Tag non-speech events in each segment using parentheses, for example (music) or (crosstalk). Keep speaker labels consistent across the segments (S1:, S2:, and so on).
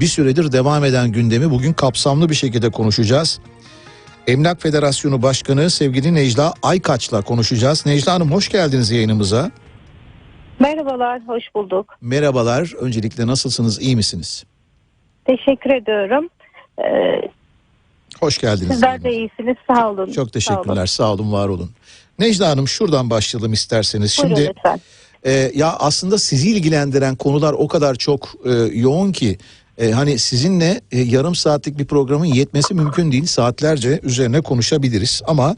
S1: bir süredir devam eden gündemi bugün kapsamlı bir şekilde konuşacağız. Emlak Federasyonu Başkanı sevgili Necla Aykaç'la konuşacağız. Necla Hanım hoş geldiniz yayınımıza.
S2: Merhabalar, hoş bulduk.
S1: Merhabalar. Öncelikle nasılsınız? iyi misiniz?
S2: Teşekkür ediyorum. Ee,
S1: Hoş geldiniz.
S2: sizler de iyisiniz, sağ olun.
S1: Çok
S2: Sağ olun.
S1: teşekkürler. Sağ olun, var olun. Necla Hanım şuradan başlayalım isterseniz.
S2: Buyurun
S1: Şimdi
S2: lütfen.
S1: e, ya aslında sizi ilgilendiren konular o kadar çok e, yoğun ki e, hani sizinle e, yarım saatlik bir programın yetmesi mümkün değil. Saatlerce üzerine konuşabiliriz ama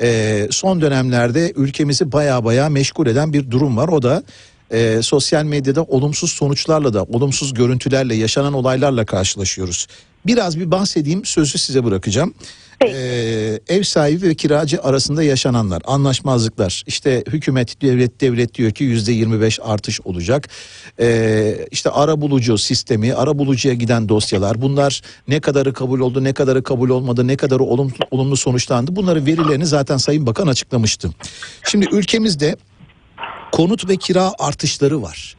S1: e, son dönemlerde ülkemizi baya baya meşgul eden bir durum var. O da e, sosyal medyada olumsuz sonuçlarla da olumsuz görüntülerle yaşanan olaylarla karşılaşıyoruz. Biraz bir bahsedeyim sözü size bırakacağım. Ee, ev sahibi ve kiracı arasında yaşananlar, anlaşmazlıklar. İşte hükümet, devlet, devlet diyor ki yüzde 25 artış olacak. Ee, işte ara bulucu sistemi, ara bulucuya giden dosyalar. Bunlar ne kadarı kabul oldu, ne kadarı kabul olmadı, ne kadarı olumlu, olumlu sonuçlandı. Bunların verilerini zaten Sayın Bakan açıklamıştı. Şimdi ülkemizde konut ve kira artışları var.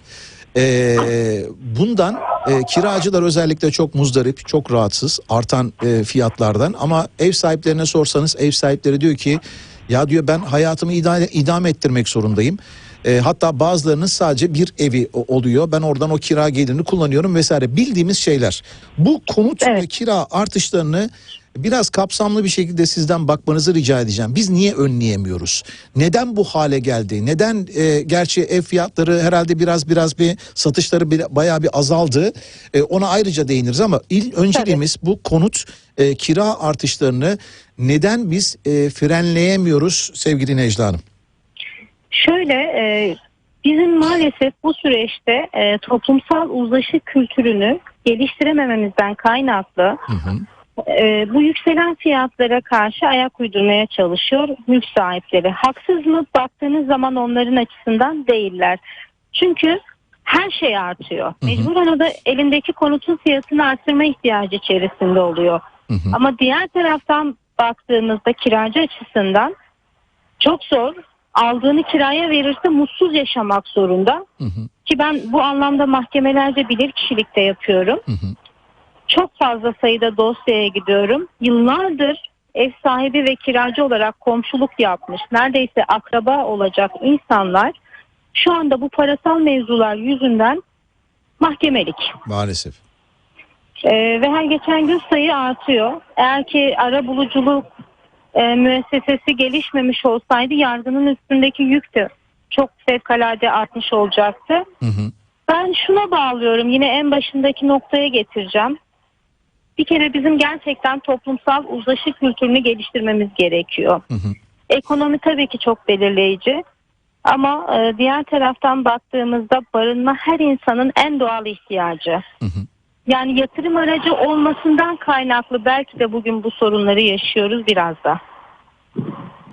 S1: Ee, bundan e, kiracılar özellikle çok muzdarip, çok rahatsız artan e, fiyatlardan. Ama ev sahiplerine sorsanız ev sahipleri diyor ki ya diyor ben hayatımı idame, idame ettirmek zorundayım. E, hatta bazılarının sadece bir evi oluyor. Ben oradan o kira gelirini kullanıyorum vesaire. Bildiğimiz şeyler. Bu konut
S2: Evet.
S1: ve kira artışlarını biraz kapsamlı bir şekilde sizden bakmanızı rica edeceğim. Biz niye önleyemiyoruz? Neden bu hale geldi? Neden e, gerçi ev fiyatları herhalde biraz biraz bir satışları bir, bayağı bir azaldı. E, ona ayrıca değiniriz ama il önceliğimiz bu konut e, kira artışlarını neden biz e, frenleyemiyoruz sevgili Necla Hanım?
S2: Şöyle, e, bizim maalesef bu süreçte e, toplumsal uzlaşı kültürünü geliştiremememizden kaynaklı
S1: Hı hı.
S2: E, bu yükselen fiyatlara karşı ayak uydurmaya çalışıyor mülk sahipleri. Haksız mı? Baktığınız zaman onların açısından değiller. Çünkü her şey artıyor. Mecburen o da elindeki konutun fiyatını arttırma ihtiyacı içerisinde oluyor.
S1: Hı hı.
S2: Ama diğer taraftan baktığımızda kiracı açısından çok zor. Aldığını kiraya verirse mutsuz yaşamak zorunda.
S1: Hı hı.
S2: Ki ben bu anlamda mahkemelerde bilir kişilikte yapıyorum.
S1: Hı hı.
S2: Çok fazla sayıda dosyaya gidiyorum. Yıllardır ev sahibi ve kiracı olarak komşuluk yapmış, neredeyse akraba olacak insanlar şu anda bu parasal mevzular yüzünden mahkemelik.
S1: Maalesef.
S2: Ee, ve her geçen gün sayı artıyor. Eğer ki ara buluculuk e, müessesesi gelişmemiş olsaydı yargının üstündeki yük de çok fevkalade artmış olacaktı.
S1: Hı hı.
S2: Ben şuna bağlıyorum yine en başındaki noktaya getireceğim. Bir kere bizim gerçekten toplumsal uzlaşı kültürünü geliştirmemiz gerekiyor.
S1: Hı hı.
S2: Ekonomi tabii ki çok belirleyici. Ama e, diğer taraftan baktığımızda barınma her insanın en doğal ihtiyacı.
S1: Hı hı.
S2: Yani yatırım aracı olmasından kaynaklı belki de bugün bu sorunları yaşıyoruz biraz da.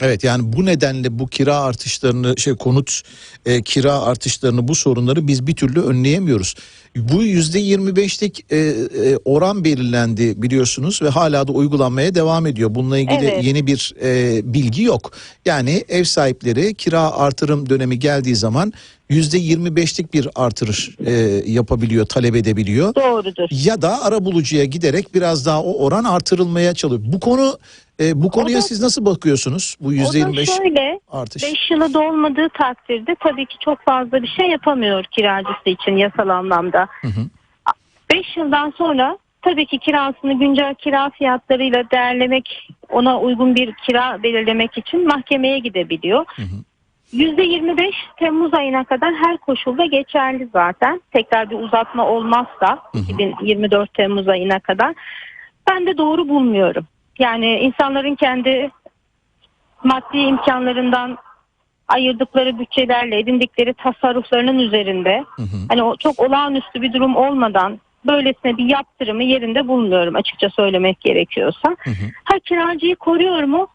S1: Evet yani bu nedenle bu kira artışlarını şey konut e, kira artışlarını bu sorunları biz bir türlü önleyemiyoruz. Bu yüzde 25'lik e, e, oran belirlendi biliyorsunuz ve hala da uygulanmaya devam ediyor. Bununla ilgili
S2: Evet.
S1: yeni bir e, bilgi yok. Yani ev sahipleri kira artırım dönemi geldiği zaman yüzde 25'lik bir artırış e, yapabiliyor, talep edebiliyor
S2: Doğrudur.
S1: ya da ara bulucuya giderek biraz daha o oran artırılmaya çalışıyor. Bu konu e, bu konuya
S2: da-
S1: siz nasıl bakıyorsunuz? Bu
S2: O da
S1: %25
S2: şöyle
S1: artış.
S2: 5 yılı dolmadığı takdirde tabii ki çok fazla bir şey yapamıyor kiracısı için yasal anlamda.
S1: Hı hı.
S2: 5 yıldan sonra tabii ki kirasını güncel kira fiyatlarıyla değerlemek, ona uygun bir kira belirlemek için mahkemeye gidebiliyor.
S1: Hı hı.
S2: %25 Temmuz ayına kadar her koşulda geçerli zaten. Tekrar bir uzatma olmazsa
S1: Hı hı.
S2: 2024 Temmuz ayına kadar. Ben de doğru bulmuyorum. Yani insanların kendi maddi imkanlarından ayırdıkları bütçelerle edindikleri tasarruflarının üzerinde
S1: Hı hı.
S2: hani o çok olağanüstü bir durum olmadan böylesine bir yaptırımı yerinde bulmuyorum açıkça söylemek gerekiyorsa.
S1: Hı hı.
S2: Ha kiracıyı koruyor mu?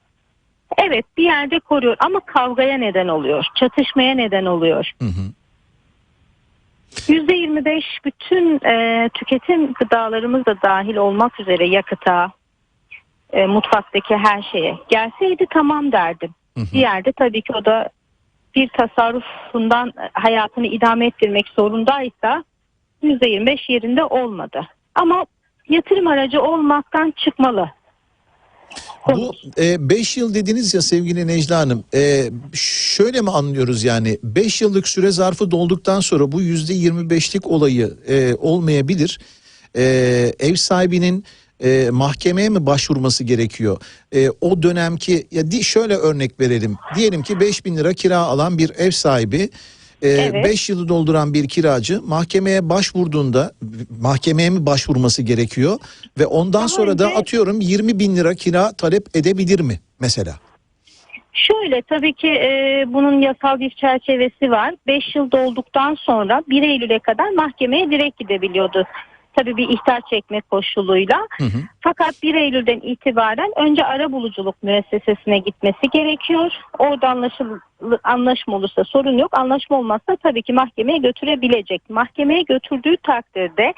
S2: Evet bir yerde koruyor ama kavgaya neden oluyor, çatışmaya neden oluyor.
S1: Hı hı.
S2: %25 bütün e, tüketim gıdalarımız da dahil olmak üzere yakıta, e, mutfaktaki her şeye gelseydi tamam derdim.
S1: Hı hı.
S2: Bir yerde tabii ki o da bir tasarrufundan hayatını idame ettirmek zorundaysa %25 yerinde olmadı. Ama yatırım aracı olmaktan çıkmalı.
S1: Bu 5 yıl dediniz ya sevgili Necla Hanım. E, şöyle mi anlıyoruz yani 5 yıllık süre zarfı dolduktan sonra bu %25'lik olayı e, olmayabilir. E, ev sahibinin e, mahkemeye mi başvurması gerekiyor? E, o dönemki ya di, şöyle örnek verelim. Diyelim ki 5 bin lira kira alan bir ev sahibi 5
S2: Evet.
S1: yılı dolduran bir kiracı mahkemeye başvurduğunda mahkemeye mi başvurması gerekiyor ve ondan
S2: Daha
S1: sonra da
S2: önce-
S1: atıyorum 20 bin lira kira talep edebilir mi mesela?
S2: Şöyle tabii ki e, bunun yasal bir çerçevesi var. 5 yıl dolduktan sonra 1 Eylül'e kadar mahkemeye direkt gidebiliyordu. Tabii bir ihtar çekme koşuluyla.
S1: Hı hı.
S2: Fakat 1 Eylül'den itibaren önce arabuluculuk müessesesine gitmesi gerekiyor. Orada anlaşıl, anlaşma olursa sorun yok. Anlaşma olmazsa tabii ki mahkemeye götürebilecek. Mahkemeye götürdüğü takdirde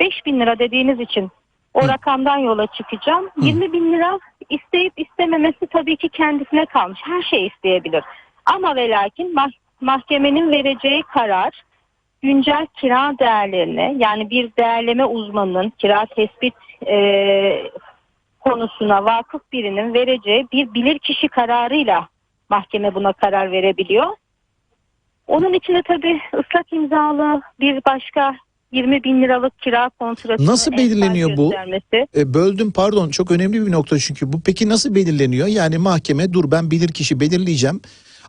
S2: 5 bin lira dediğiniz için o rakamdan yola çıkacağım. 20 bin lira isteyip istememesi tabii ki kendisine kalmış. Her şey isteyebilir. Ama ve lakin mah- mahkemenin vereceği karar güncel kira değerlerine yani bir değerleme uzmanının kira tespit e, konusuna vakıf birinin vereceği bir bilirkişi kararıyla mahkeme buna karar verebiliyor. Onun içinde tabii ıslak imzalı bir başka 20 bin liralık kira kontratı
S1: Nasıl belirleniyor bu? E, böldüm pardon çok önemli bir nokta çünkü bu peki nasıl belirleniyor? Yani mahkeme dur ben bilirkişi belirleyeceğim.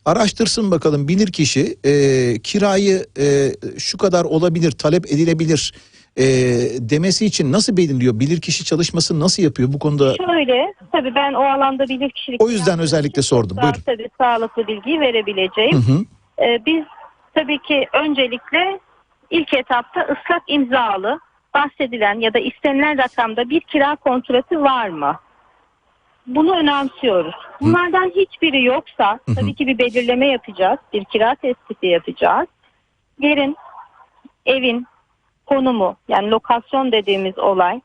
S1: Araştırsın bakalım bilirkişi e, kirayı e, şu kadar olabilir talep edilebilir e, demesi için nasıl belirliyor? Bilirkişi çalışması nasıl yapıyor bu konuda?
S2: Şöyle tabii ben o alanda bilirkişilik
S1: O yüzden özellikle sordum.
S2: daha
S1: Buyurun.
S2: tabii sağlıklı bilgiyi verebileceğim.
S1: Hı hı.
S2: Ee, biz tabii ki öncelikle ilk etapta ıslak imzalı bahsedilen ya da istenilen rakamda bir kira kontratı var mı? Bunu önemsiyoruz. Bunlardan hiçbiri yoksa tabii ki bir belirleme yapacağız. Bir kira tespiti yapacağız. Yerin, evin konumu yani lokasyon dediğimiz olay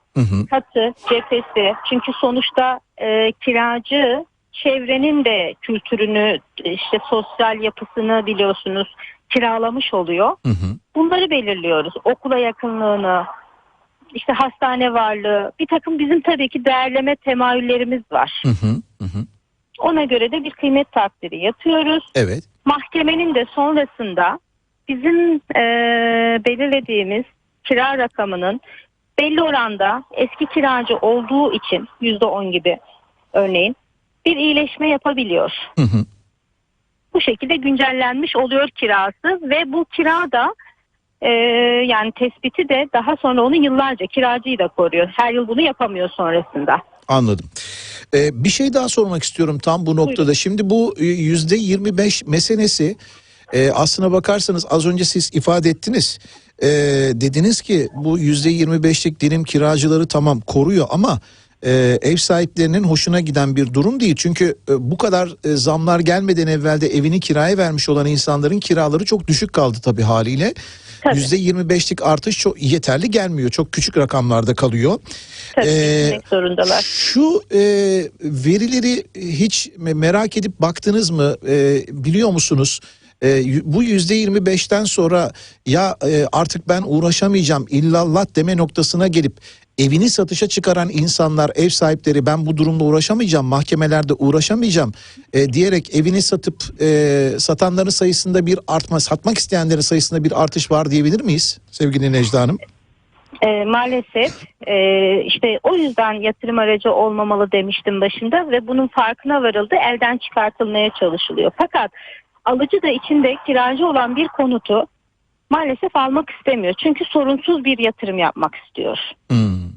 S2: katı, cephesi. Çünkü sonuçta e, kiracı çevrenin de kültürünü, işte sosyal yapısını biliyorsunuz kiralamış oluyor.
S1: Hı hı.
S2: Bunları belirliyoruz. Okula yakınlığını, işte hastane varlığı, bir takım bizim tabii ki değerleme temayüllerimiz var.
S1: Hı hı. Hı.
S2: Ona göre de bir kıymet takdiri yapıyoruz.
S1: Evet.
S2: Mahkemenin de sonrasında bizim e, belirlediğimiz kira rakamının belli oranda eski kiracı olduğu için yüzde on gibi örneğin bir iyileşme yapabiliyor.
S1: Hı hı.
S2: Bu şekilde güncellenmiş oluyor kirası ve bu kira da e, yani tespiti de daha sonra onu yıllarca kiracıyı da koruyor. Her yıl bunu yapamıyor sonrasında.
S1: Anladım. Ee, bir şey daha sormak istiyorum tam bu noktada. Şimdi bu e, yüzde 25 meselesi e, aslına bakarsanız az önce siz ifade ettiniz. E, dediniz ki bu yüzde 25'lik dilim kiracıları tamam koruyor ama e, ev sahiplerinin hoşuna giden bir durum değil. Çünkü e, bu kadar e, zamlar gelmeden evvelde evini kiraya vermiş olan insanların kiraları çok düşük kaldı tabii haliyle.
S2: Tabii.
S1: Yüzde 25'lik artış çok yeterli gelmiyor. Çok küçük rakamlarda kalıyor.
S2: Tabii
S1: Ee,
S2: zorundalar.
S1: Şu e, verileri hiç me- merak edip baktınız mı? E, biliyor musunuz? E, bu yüzde 25'ten sonra ya e, artık ben uğraşamayacağım illallah deme noktasına gelip evini satışa çıkaran insanlar, ev sahipleri ben bu durumda uğraşamayacağım, mahkemelerde uğraşamayacağım e, diyerek evini satıp e, satanların sayısında bir artma, satmak isteyenlerin sayısında bir artış var diyebilir miyiz sevgili Necla Hanım?
S2: E, maalesef e, işte o yüzden yatırım aracı olmamalı demiştim başında ve bunun farkına varıldı elden çıkartılmaya çalışılıyor. Fakat alıcı da içinde kiracı olan bir konutu maalesef almak istemiyor. Çünkü sorunsuz bir yatırım yapmak istiyor.
S1: Hmm.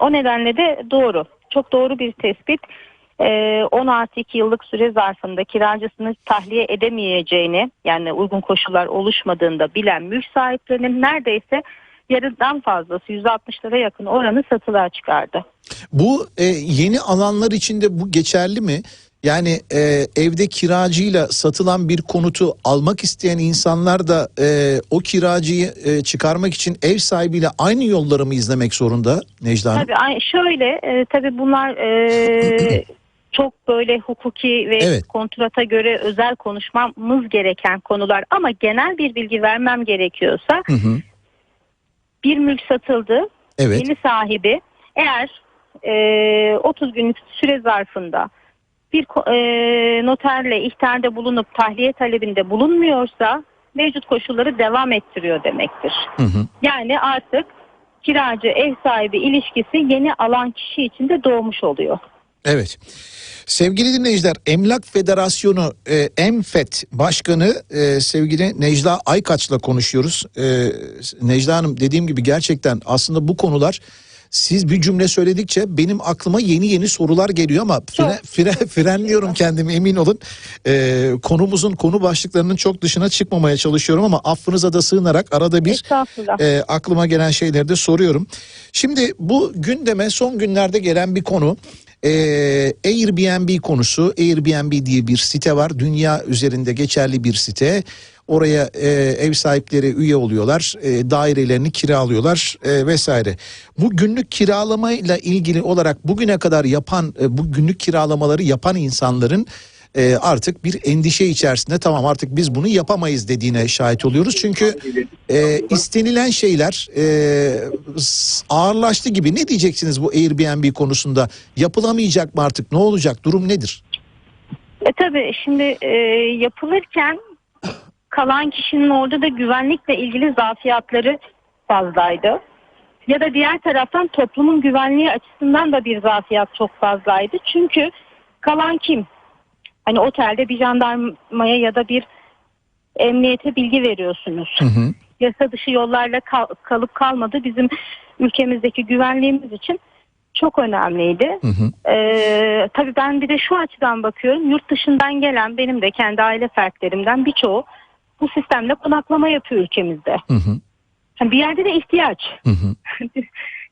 S2: O nedenle de doğru. Çok doğru bir tespit. Ee, 10 artı 2 yıllık süre zarfında kiracısını tahliye edemeyeceğini yani uygun koşullar oluşmadığında bilen mülk sahiplerinin neredeyse yarıdan fazlası %60'lara yakın oranı satılığa çıkardı.
S1: Bu e, yeni alanlar içinde bu geçerli mi? Yani e, evde kiracıyla satılan bir konutu almak isteyen insanlar da e, o kiracıyı e, çıkarmak için ev sahibiyle aynı yolları mı izlemek zorunda Necla Hanım?
S2: Tabii şöyle e, tabii bunlar e, (clears throat) çok böyle hukuki ve
S1: Evet.
S2: kontrata göre özel konuşmamız gereken konular ama genel bir bilgi vermem gerekiyorsa
S1: Hı hı.
S2: bir mülk satıldı.
S1: Evet.
S2: Yeni sahibi eğer e, 30 günlük süre zarfında bir e, noterle ihtarda bulunup tahliye talebinde bulunmuyorsa mevcut koşulları devam ettiriyor demektir.
S1: Hı hı.
S2: Yani artık kiracı ev sahibi ilişkisi yeni alan kişi için de doğmuş oluyor.
S1: Evet. Sevgili dinleyiciler, Emlak Federasyonu e, EMFET Başkanı e, sevgili Necla Aykaç'la konuşuyoruz. E, Necla Hanım dediğim gibi gerçekten aslında bu konular siz bir cümle söyledikçe benim aklıma yeni yeni sorular geliyor ama fre, fre, frenliyorum kendimi emin olun. E, konumuzun konu başlıklarının çok dışına çıkmamaya çalışıyorum ama affınıza da sığınarak arada bir e, aklıma gelen şeyleri de soruyorum. Şimdi bu gündeme son günlerde gelen bir konu. E, Airbnb konusu. Airbnb diye bir site var. Dünya üzerinde geçerli bir site. Oraya e, ev sahipleri üye oluyorlar, e, dairelerini kiralıyorlar e, vesaire. Bu günlük kiralamayla ilgili olarak bugüne kadar yapan, e, bu günlük kiralamaları yapan insanların e, artık bir endişe içerisinde tamam artık biz bunu yapamayız dediğine şahit oluyoruz. Çünkü e, istenilen şeyler e, ağırlaştı gibi. Ne diyeceksiniz bu Airbnb konusunda? Yapılamayacak mı artık? Ne olacak? Durum nedir?
S2: E tabii şimdi e, yapılırken kalan kişinin orada da güvenlikle ilgili zafiyatları fazlaydı. Ya da diğer taraftan toplumun güvenliği açısından da bir zafiyat çok fazlaydı. Çünkü kalan kim? Hani otelde bir jandarmaya ya da bir emniyete bilgi veriyorsunuz.
S1: Hı hı.
S2: Yasa dışı yollarla kal- kalıp kalmadı bizim ülkemizdeki güvenliğimiz için çok önemliydi.
S1: Hı hı.
S2: Ee, tabii ben bir de şu açıdan bakıyorum. Yurt dışından gelen benim de kendi aile fertlerimden birçoğu bu sistemle konaklama yapıyor ülkemizde.
S1: Hı hı.
S2: Yani bir yerde de ihtiyaç.
S1: Hı hı. (laughs)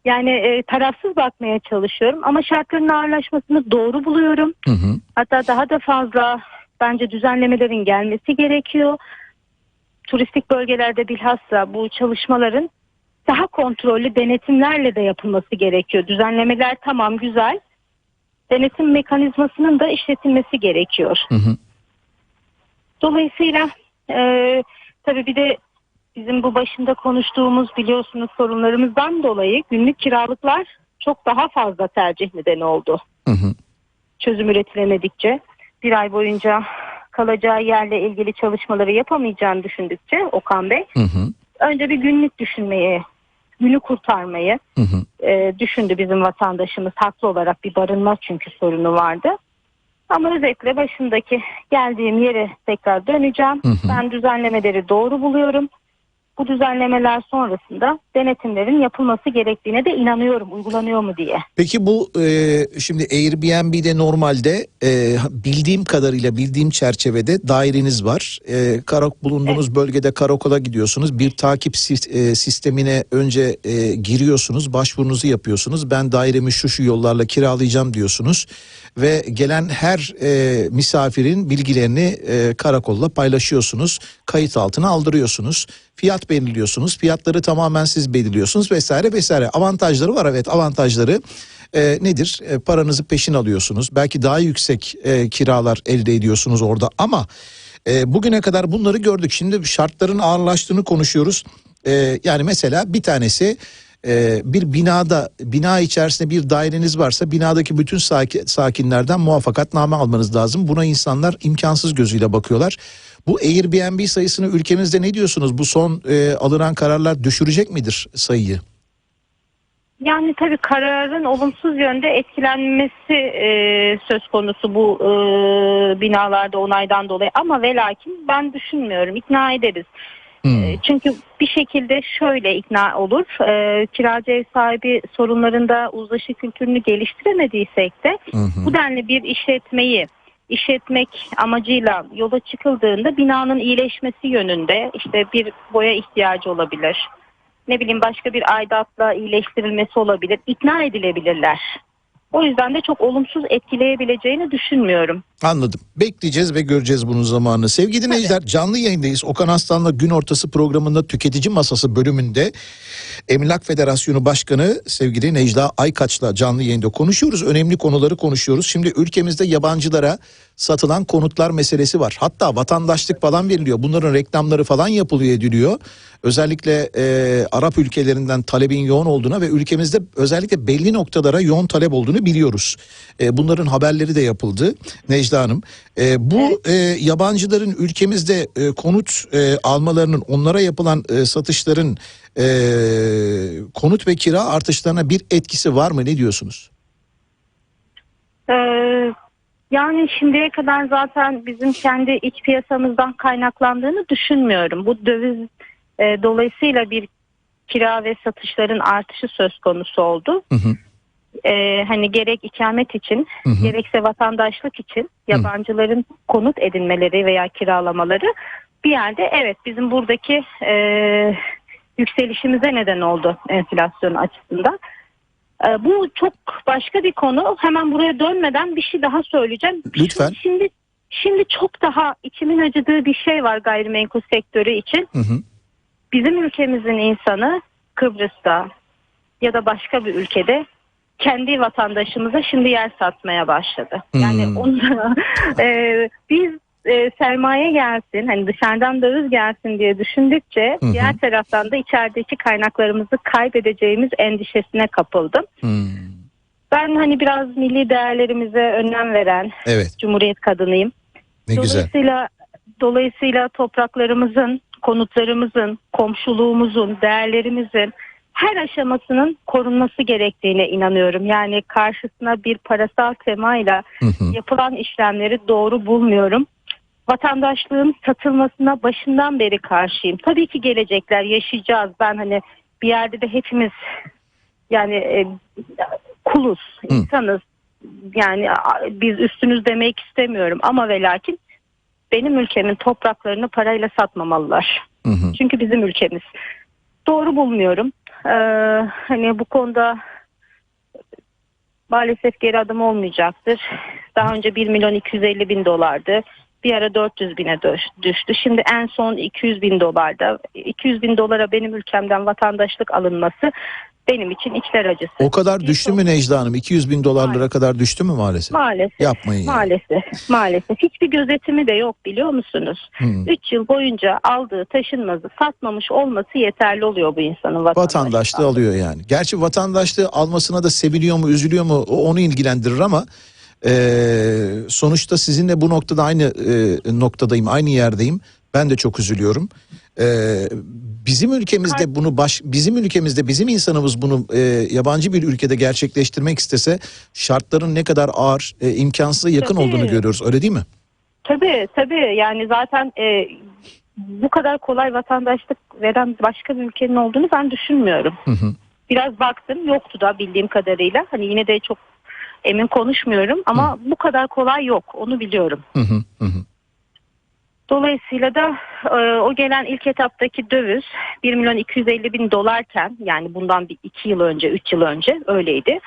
S2: yani e, tarafsız bakmaya çalışıyorum ama şartların ağırlaşmasını doğru buluyorum.
S1: Hı hı.
S2: Hatta daha da fazla bence düzenlemelerin gelmesi gerekiyor. Turistik bölgelerde bilhassa bu çalışmaların daha kontrollü denetimlerle de yapılması gerekiyor. Düzenlemeler tamam güzel. Denetim mekanizmasının da işletilmesi gerekiyor.
S1: Hı hı.
S2: Dolayısıyla e, tabii bir de bizim bu başında konuştuğumuz biliyorsunuz sorunlarımızdan dolayı günlük kiralıklar çok daha fazla tercih nedeni oldu.
S1: Hı hı.
S2: Çözüm üretilemedikçe bir ay boyunca kalacağı yerle ilgili çalışmaları yapamayacağını düşündükçe Okan Bey
S1: Hı hı.
S2: önce bir günlük düşünmeyi, günü kurtarmayı
S1: Hı hı.
S2: e, düşündü bizim vatandaşımız. Haklı olarak bir barınma çünkü sorunu vardı. Ama özetle başındaki geldiğim yere tekrar döneceğim.
S1: Hı hı.
S2: Ben düzenlemeleri doğru buluyorum. Bu düzenlemeler sonrasında denetimlerin yapılması gerektiğine de inanıyorum uygulanıyor mu diye.
S1: Peki bu e, şimdi Airbnb'de normalde e, bildiğim kadarıyla bildiğim çerçevede daireniz var. E, karok bulunduğunuz bölgede karakola gidiyorsunuz. Bir takip e, sistemine önce e, giriyorsunuz, başvurunuzu yapıyorsunuz. Ben dairemi şu şu yollarla kiralayacağım diyorsunuz ve gelen her e, misafirin bilgilerini e, karakolla paylaşıyorsunuz. Kayıt altına aldırıyorsunuz. Fiyat belirliyorsunuz. Fiyatları tamamen siz belirliyorsunuz vesaire vesaire. Avantajları var evet avantajları e, nedir? E, paranızı peşin alıyorsunuz. Belki daha yüksek e, kiralar elde ediyorsunuz orada ama e, bugüne kadar bunları gördük. Şimdi şartların ağırlaştığını konuşuyoruz. E, yani mesela bir tanesi e, bir binada bina içerisinde bir daireniz varsa binadaki bütün saki- sakinlerden muvaffakatname almanız lazım. Buna insanlar imkansız gözüyle bakıyorlar. Bu Airbnb sayısını ülkemizde ne diyorsunuz? Bu son e, alınan kararlar düşürecek midir sayıyı?
S2: Yani tabii kararın olumsuz yönde etkilenmesi e, söz konusu bu e, binalarda onaydan dolayı ama ve lakin ben düşünmüyorum ikna ederiz.
S1: Hmm.
S2: E, Çünkü bir şekilde şöyle ikna olur. E, kiracı ev sahibi sorunlarında uzlaşı kültürünü geliştiremediysek de
S1: hı.
S2: bu denli bir işletmeyi işletmek amacıyla yola çıkıldığında binanın iyileşmesi yönünde işte bir boya ihtiyacı olabilir. Ne bileyim başka bir aidatla iyileştirilmesi olabilir. İkna edilebilirler. O yüzden de çok olumsuz etkileyebileceğini düşünmüyorum.
S1: Anladım. Bekleyeceğiz ve göreceğiz bunun zamanını. Sevgili dinleyiciler canlı yayındayız. Okan Aslan'la gün ortası programında tüketici masası bölümünde Emlak Federasyonu Başkanı sevgili Necla Aykaç'la canlı yayında konuşuyoruz. Önemli konuları konuşuyoruz. Şimdi ülkemizde yabancılara satılan konutlar meselesi var. Hatta vatandaşlık falan veriliyor. Bunların reklamları falan yapılıyor ediliyor. Özellikle e, Arap ülkelerinden talebin yoğun olduğuna ve ülkemizde özellikle belli noktalara yoğun talep olduğunu biliyoruz. E, bunların haberleri de yapıldı Necla Hanım. E, bu e, yabancıların ülkemizde e, konut e, almalarının onlara yapılan e, satışların e, konut ve kira artışlarına bir etkisi var mı? Ne diyorsunuz?
S2: Ee, yani şimdiye kadar zaten bizim kendi iç piyasamızdan kaynaklandığını düşünmüyorum. Bu döviz e, dolayısıyla bir kira ve satışların artışı söz konusu oldu.
S1: Hı hı.
S2: Ee, hani gerek ikamet için
S1: Hı hı.
S2: gerekse vatandaşlık için yabancıların konut edinmeleri veya kiralamaları bir yerde evet bizim buradaki e, yükselişimize neden oldu enflasyon açısından. E, bu çok başka bir konu. Hemen buraya dönmeden bir şey daha söyleyeceğim.
S1: Lütfen.
S2: Şimdi şimdi çok daha içimin acıdığı bir şey var gayrimenkul sektörü için.
S1: Hı hı.
S2: Bizim ülkemizin insanı Kıbrıs'ta ya da başka bir ülkede kendi vatandaşımıza şimdi yer satmaya başladı. Yani
S1: Hmm.
S2: onda (laughs) e, biz e, sermaye gelsin hani dışarıdan döviz gelsin diye düşündükçe
S1: Hı hı.
S2: diğer taraftan da içerideki kaynaklarımızı kaybedeceğimiz endişesine kapıldım.
S1: Hmm.
S2: Ben hani biraz milli değerlerimize önem veren
S1: Evet
S2: Cumhuriyet kadınıyım.
S1: ne güzel.
S2: Dolayısıyla dolayısıyla topraklarımızın, konutlarımızın, komşuluğumuzun, değerlerimizin her aşamasının korunması gerektiğine inanıyorum. Yani karşısına bir parasal temayla
S1: Hı hı.
S2: yapılan işlemleri doğru bulmuyorum. Vatandaşlığın satılmasına başından beri karşıyım. Tabii ki gelecekler yaşayacağız. Ben hani bir yerde de hepimiz yani e, kuluz, insanız. Yani biz üstünüz demek istemiyorum ama ve lakin benim ülkemin topraklarını parayla satmamalılar.
S1: Hı hı.
S2: Çünkü bizim ülkemiz. Doğru bulmuyorum. Ee, hani bu konuda maalesef geri adım olmayacaktır. Daha önce 1 milyon 250 bin dolardı. Bir ara 400 bine düş- düştü. Şimdi en son 200 bin dolarda. 200 bin dolara benim ülkemden vatandaşlık alınması benim için içler acısı.
S1: O kadar düştü mü Necla Hanım? 200 bin dolarlara kadar düştü mü maalesef?
S2: Maalesef.
S1: Yapmayın ya.
S2: Maalesef. Maalesef. Hiçbir gözetimi de yok biliyor musunuz?
S1: Hmm.
S2: 3 yıl boyunca aldığı taşınmazı satmamış olması yeterli oluyor bu insanın vatandaşlığı.
S1: Vatandaşlığı alıyor yani. Gerçi vatandaşlığı almasına da seviniyor mu, üzülüyor mu onu ilgilendirir ama e, sonuçta sizinle bu noktada aynı e, noktadayım, aynı yerdeyim. Ben de çok üzülüyorum. E, bizim ülkemizde bunu baş, bizim ülkemizde bizim insanımız bunu e, yabancı bir ülkede gerçekleştirmek istese şartların ne kadar ağır, e, imkansıza yakın
S2: Tabii.
S1: olduğunu görüyoruz. Öyle değil mi?
S2: Tabii tabii yani zaten e, bu kadar kolay vatandaşlık veren başka bir ülkenin olduğunu ben düşünmüyorum.
S1: Hı hı.
S2: Biraz baktım yoktu da bildiğim kadarıyla. Hani yine de çok emin konuşmuyorum ama bu kadar kolay yok onu biliyorum.
S1: Hı hı. Hı hı.
S2: Dolayısıyla da e, o gelen ilk etaptaki döviz 1 milyon 250 bin dolarken yani bundan bir 2 yıl önce 3 yıl önce öyleydi.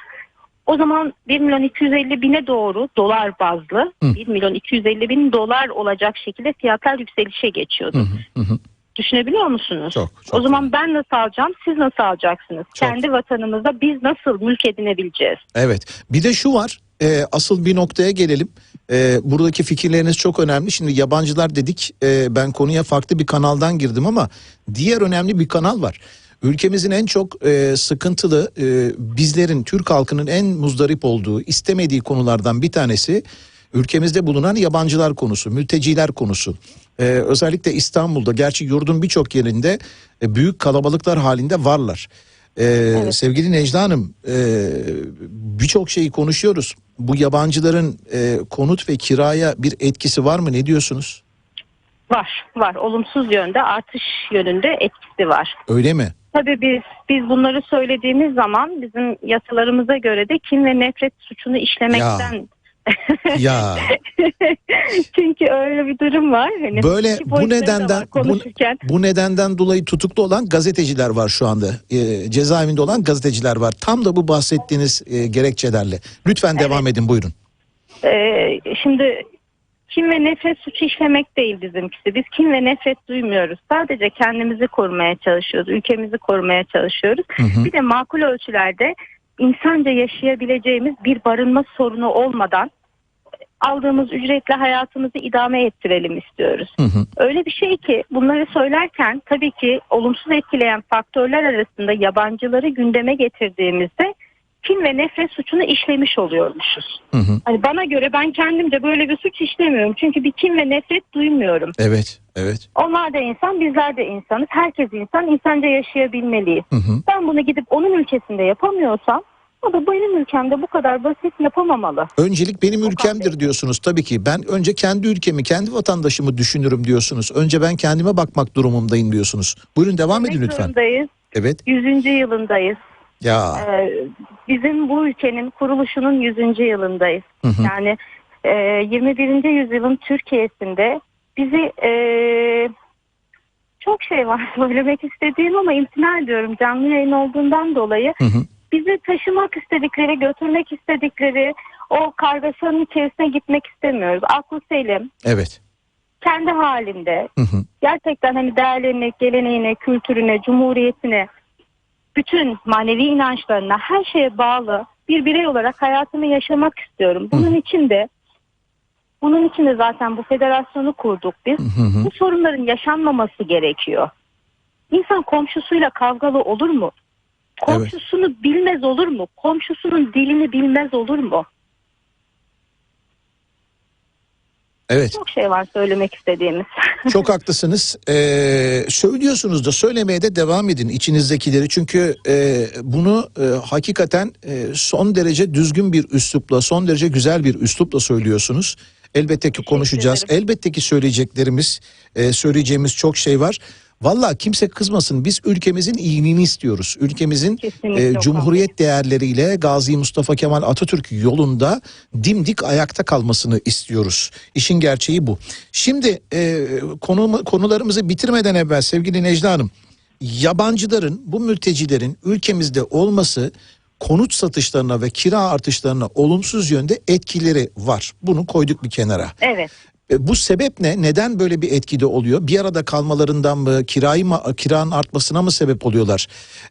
S2: O zaman 1 milyon 250 bine doğru dolar bazlı
S1: Hı.
S2: 1 milyon 250 bin dolar olacak şekilde fiyatlar yükselişe geçiyordu.
S1: Hı hı. Hı hı.
S2: Düşünebiliyor musunuz?
S1: Çok, çok
S2: o zaman ben nasıl alacağım siz nasıl alacaksınız?
S1: Çok.
S2: Kendi vatanımızda biz nasıl mülk edinebileceğiz?
S1: Evet. Bir de şu var. e, asıl bir noktaya gelelim. E, buradaki fikirleriniz çok önemli. Şimdi yabancılar dedik. e, ben konuya farklı bir kanaldan girdim ama diğer önemli bir kanal var. Ülkemizin en çok e, sıkıntılı e, bizlerin Türk halkının en muzdarip olduğu istemediği konulardan bir tanesi ülkemizde bulunan yabancılar konusu, mülteciler konusu. E, özellikle İstanbul'da gerçi yurdun birçok yerinde e, büyük kalabalıklar halinde varlar. Ee, Sevgili Necla Hanım e, birçok şeyi konuşuyoruz. Bu yabancıların e, konut ve kiraya bir etkisi var mı? Ne diyorsunuz?
S2: Var, var. Olumsuz yönde, artış yönünde etkisi var.
S1: Öyle mi?
S2: Tabii biz biz bunları söylediğimiz zaman bizim yasalarımıza göre de kin ve nefret suçunu işlemekten
S1: Ya (laughs) (laughs)
S2: çünkü öyle bir durum var. Hani
S1: böyle bu nedenden bu, bu nedenden dolayı tutuklu olan gazeteciler var şu anda. E, cezaevinde olan gazeteciler var. Tam da bu bahsettiğiniz e, gerekçelerle. Lütfen devam edin buyurun.
S2: Ee, şimdi kin ve nefret suçu işlemek değil bizimkisi. Biz kin ve nefret duymuyoruz. Sadece kendimizi korumaya çalışıyoruz. Ülkemizi korumaya çalışıyoruz.
S1: Hı hı.
S2: Bir de makul ölçülerde insanca yaşayabileceğimiz bir barınma sorunu olmadan aldığımız ücretle hayatımızı idame ettirelim istiyoruz.
S1: Hı hı.
S2: Öyle bir şey ki bunları söylerken tabii ki olumsuz etkileyen faktörler arasında yabancıları gündeme getirdiğimizde kin ve nefret suçunu işlemiş oluyormuşuz.
S1: Hı hı.
S2: Hani bana göre ben kendimce böyle bir suç işlemiyorum. Çünkü bir kin ve nefret duymuyorum.
S1: Evet, evet.
S2: Onlar da insan, bizler de insanız. Herkes insan, insanca yaşayabilmeliyiz.
S1: Hı hı.
S2: Ben bunu gidip onun ülkesinde yapamıyorsam o da benim ülkemde bu kadar basit yapamamalı.
S1: Öncelik benim ülkemdir diyorsunuz tabii ki. Ben önce kendi ülkemi, kendi vatandaşımı düşünürüm diyorsunuz. Önce ben kendime bakmak durumundayım diyorsunuz. Buyurun devam edin lütfen.
S2: zorundayız.
S1: Evet.
S2: 100. yılındayız.
S1: Ya.
S2: Ee, bizim bu ülkenin kuruluşunun 100. yılındayız.
S1: Hı hı.
S2: Yani e, 21. yüzyılın Türkiye'sinde bizi e, çok şey var (laughs) söylemek istediğim ama imtina ediyorum canlı yayın olduğundan dolayı.
S1: Hı hı.
S2: Bizi taşımak istedikleri, götürmek istedikleri o kargaşanın içerisine gitmek istemiyoruz. Aklı selim,
S1: Evet.
S2: kendi halinde
S1: Hı hı.
S2: gerçekten hani değerlerine, geleneğine, kültürüne, cumhuriyetine, bütün manevi inançlarına, her şeye bağlı bir birey olarak hayatımı yaşamak istiyorum. Bunun için de bunun için de zaten bu federasyonu kurduk biz.
S1: Hı hı.
S2: Bu sorunların yaşanmaması gerekiyor. İnsan komşusuyla kavgalı olur mu? Komşusunu bilmez olur mu? Komşusunun dilini bilmez olur mu?
S1: Evet.
S2: Çok şey var söylemek istediğimiz. (laughs)
S1: Çok haklısınız. Ee, söylüyorsunuz da söylemeye de devam edin içinizdekileri. Çünkü e, bunu e, hakikaten e, son derece düzgün bir üslupla, son derece güzel bir üslupla söylüyorsunuz. Elbette ki konuşacağız. Elbette ki söyleyeceklerimiz, e, söyleyeceğimiz çok şey var. Valla kimse kızmasın. Biz ülkemizin iyiliğini istiyoruz. Ülkemizin
S2: Kesinlikle
S1: e, Cumhuriyet değerleriyle Gazi Mustafa Kemal Atatürk yolunda dimdik ayakta kalmasını istiyoruz. İşin gerçeği bu. Şimdi e, konu, konularımızı bitirmeden evvel sevgili Necla Hanım, yabancıların, bu mültecilerin ülkemizde olması konut satışlarına ve kira artışlarına olumsuz yönde etkileri var. Bunu koyduk bir kenara.
S2: Evet.
S1: E, Bu sebep ne? Neden böyle bir etkide oluyor? Bir arada kalmalarından mı, kirayı mı, kiranın artmasına mı sebep oluyorlar?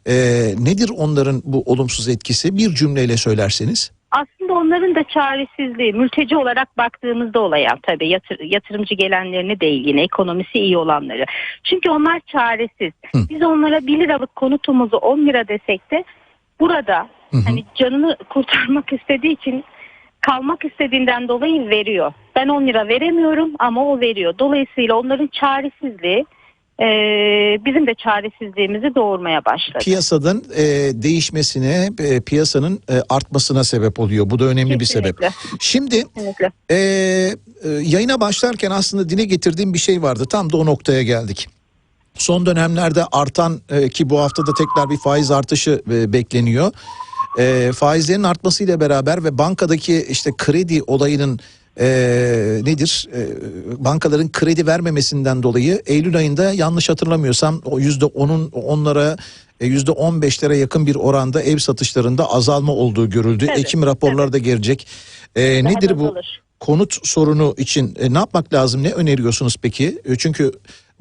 S1: E, nedir onların bu olumsuz etkisi? Bir cümleyle söylerseniz.
S2: Aslında onların da çaresizliği mülteci olarak baktığımızda olaya tabii yatır, yatırımcı gelenlerini değil yine ekonomisi iyi olanları. Çünkü onlar çaresiz.
S1: Hı.
S2: Biz onlara 1 liralık konutumuzu 10 lira desek de burada
S1: Hı hı.
S2: hani canını kurtarmak istediği için kalmak istediğinden dolayı veriyor. Ben 10 lira veremiyorum ama o veriyor. Dolayısıyla onların çaresizliği e, bizim de çaresizliğimizi doğurmaya başladı.
S1: Piyasadan e, değişmesine, e, piyasanın e, artmasına sebep oluyor. Bu da önemli bir sebep.
S2: Kesinlikle.
S1: Şimdi
S2: Kesinlikle.
S1: e, e, yayına başlarken aslında dile getirdiğim bir şey vardı. Tam da o noktaya geldik. Son dönemlerde artan e, ki bu haftada tekrar bir faiz artışı e, bekleniyor. E, faizlerin artmasıyla beraber ve bankadaki işte kredi olayının e, nedir? E, bankaların kredi vermemesinden dolayı Eylül ayında yanlış hatırlamıyorsam o yüzde onun onlara e, yüzde on beşlere yakın bir oranda ev satışlarında azalma olduğu görüldü.
S2: Evet,
S1: Ekim raporları da gelecek. E,
S2: Daha
S1: nedir bu?
S2: azalır.
S1: konut sorunu için e, ne yapmak lazım? Ne öneriyorsunuz peki? E, çünkü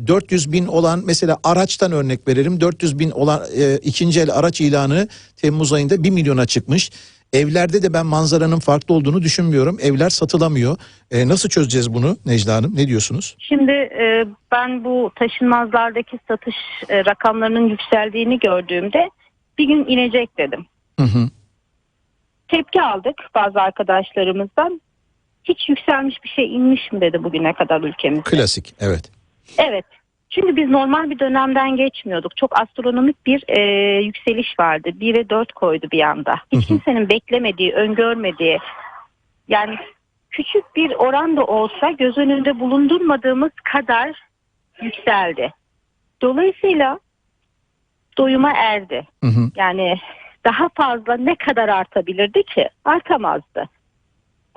S1: 400 bin olan mesela araçtan örnek verelim. 400 bin olan e, ikinci el araç ilanı Temmuz ayında 1 milyona çıkmış. Evlerde de ben manzaranın farklı olduğunu düşünmüyorum. Evler satılamıyor. E, nasıl çözeceğiz bunu Necla Hanım? Ne diyorsunuz?
S2: Şimdi e, ben bu taşınmazlardaki satış e, rakamlarının yükseldiğini gördüğümde bir gün inecek dedim.
S1: Hı hı.
S2: Tepki aldık bazı arkadaşlarımızdan. Hiç yükselmiş bir şey inmiş mi dedi bugüne kadar ülkemizde.
S1: Klasik evet.
S2: Evet. Çünkü biz normal bir dönemden geçmiyorduk. Çok astronomik bir e, yükseliş vardı. 1'e 4 koydu bir anda. Hiç kimsenin beklemediği, öngörmediği yani küçük bir oran da olsa göz önünde bulundurmadığımız kadar yükseldi. Dolayısıyla doyuma erdi.
S1: Hı hı.
S2: Yani daha fazla ne kadar artabilirdi ki? Artamazdı.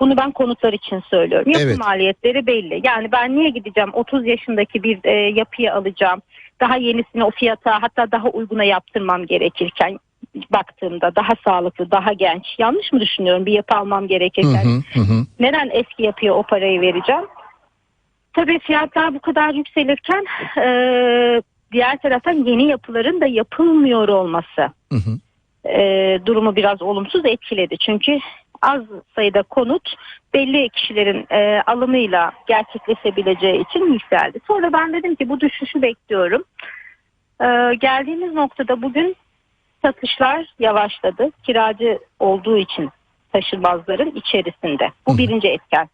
S2: Bunu ben konutlar için söylüyorum. Yapı
S1: Evet.
S2: maliyetleri belli. Yani ben niye gideceğim 30 yaşındaki bir e, yapıyı alacağım. Daha yenisini o fiyata hatta daha uyguna yaptırmam gerekirken baktığımda daha sağlıklı, daha genç. Yanlış mı düşünüyorum bir yapı almam gerekirken?
S1: hı, hı hı.
S2: Neden eski yapıya o parayı vereceğim? Tabii fiyatlar bu kadar yükselirken e, diğer taraftan yeni yapıların da yapılmıyor olması
S1: Hı hı.
S2: e, durumu biraz olumsuz etkiledi. Çünkü az sayıda konut belli kişilerin e, alımıyla gerçekleşebileceği için yükseldi. Sonra ben dedim ki bu düşüşü bekliyorum. E, geldiğimiz noktada bugün satışlar yavaşladı. Kiracı olduğu için taşınmazların içerisinde. Bu birinci etken.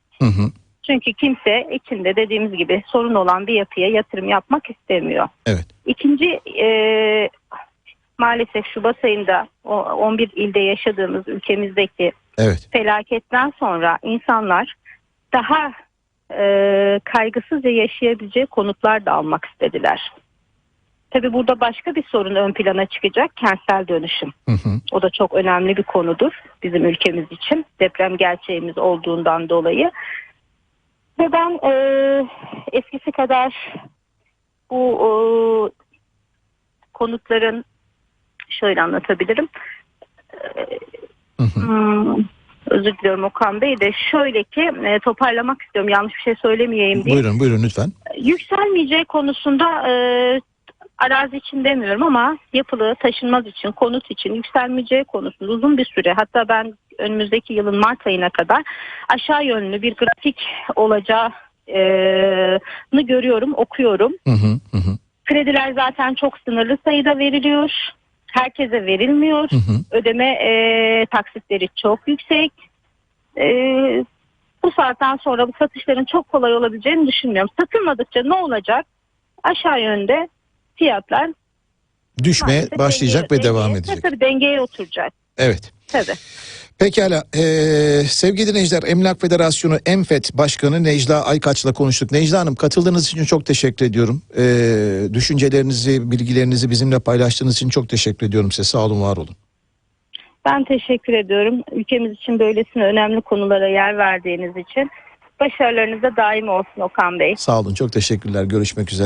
S2: Çünkü kimse içinde dediğimiz gibi sorun olan bir yapıya yatırım yapmak istemiyor.
S1: Evet.
S2: İkinci e, maalesef Şubat ayında o 11 ilde yaşadığımız ülkemizdeki
S1: Evet.
S2: felaketten sonra insanlar daha e, kaygısızca yaşayabileceği konutlar da almak istediler. Tabii burada başka bir sorun ön plana çıkacak kentsel dönüşüm.
S1: Hı hı.
S2: O da çok önemli bir konudur bizim ülkemiz için deprem gerçeğimiz olduğundan dolayı. Ve ben e, eskisi kadar bu e, konutların şöyle anlatabilirim.
S1: Hı.
S2: Hmm, özür diliyorum Okan Bey de şöyle ki e, toparlamak istiyorum yanlış bir şey söylemeyeyim diye.
S1: Buyurun buyurun lütfen.
S2: Yükselmeyeceği konusunda e, arazi için demiyorum ama yapılı taşınmaz için konut için yükselmeyeceği konusunda uzun bir süre hatta ben önümüzdeki yılın Mart ayına kadar aşağı yönlü bir grafik olacağını görüyorum okuyorum.
S1: Hı hı. Hı hı.
S2: Krediler zaten çok sınırlı sayıda veriliyor. Herkese verilmiyor.
S1: Hı hı.
S2: Ödeme e, taksitleri çok yüksek. E, bu saatten sonra bu satışların çok kolay olabileceğini düşünmüyorum. Satılmadıkça ne olacak? Aşağı yönde fiyatlar
S1: Düşmeye başlayacak
S2: dengeye-
S1: ve devam edecek.
S2: Tabii dengeye oturacak.
S1: Evet.
S2: Tabii.
S1: Pekala. Ee, sevgili dinleyiciler Emlak Federasyonu Enfet Başkanı Necla Aykaç'la konuştuk. Necla Hanım katıldığınız için çok teşekkür ediyorum. Ee, düşüncelerinizi, bilgilerinizi bizimle paylaştığınız için çok teşekkür ediyorum size. Sağ olun, var olun.
S2: Ben teşekkür ediyorum. Ülkemiz için böylesine önemli konulara yer verdiğiniz için. Başarılarınız da daim olsun Okan Bey.
S1: Sağ olun, çok teşekkürler. Görüşmek üzere.